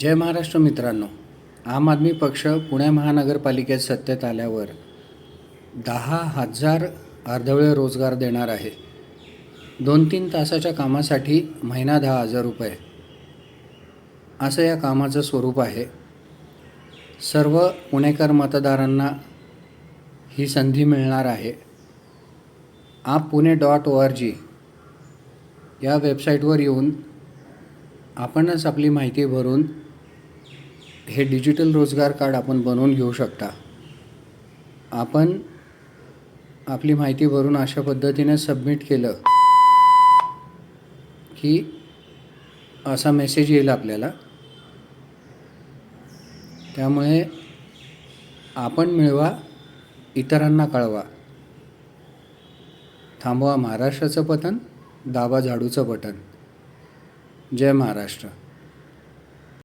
जय महाराष्ट्र मित्रांनो. आम आदमी पक्ष पुणे महानगरपालिकेत सत्तेत आल्यावर दहा हजार अर्धवेळ रोजगार देणार आहे. दोन तीन तासाच्या कामासाठी महिना दहा हजार रुपये. असं या कामाचं स्वरूप आहे. सर्व पुणेकर मतदारांना ही संधी मिळणार आहे. Aap Pune dot O R G या वेबसाईटवर येऊन आपणच आपली माहिती भरून हे डिजिटल रोजगार कार्ड आपण बनवून घेऊ शकता. आपण आपली माहिती भरून अशा पद्धतीने सबमिट केलं की असा मेसेज येईल आपल्याला. त्यामुळे आपण मिळवा इतरांना कळवा. थांबवा महाराष्ट्राचं पतन दाबा झाडूचं बटन जय महाराष्ट्र.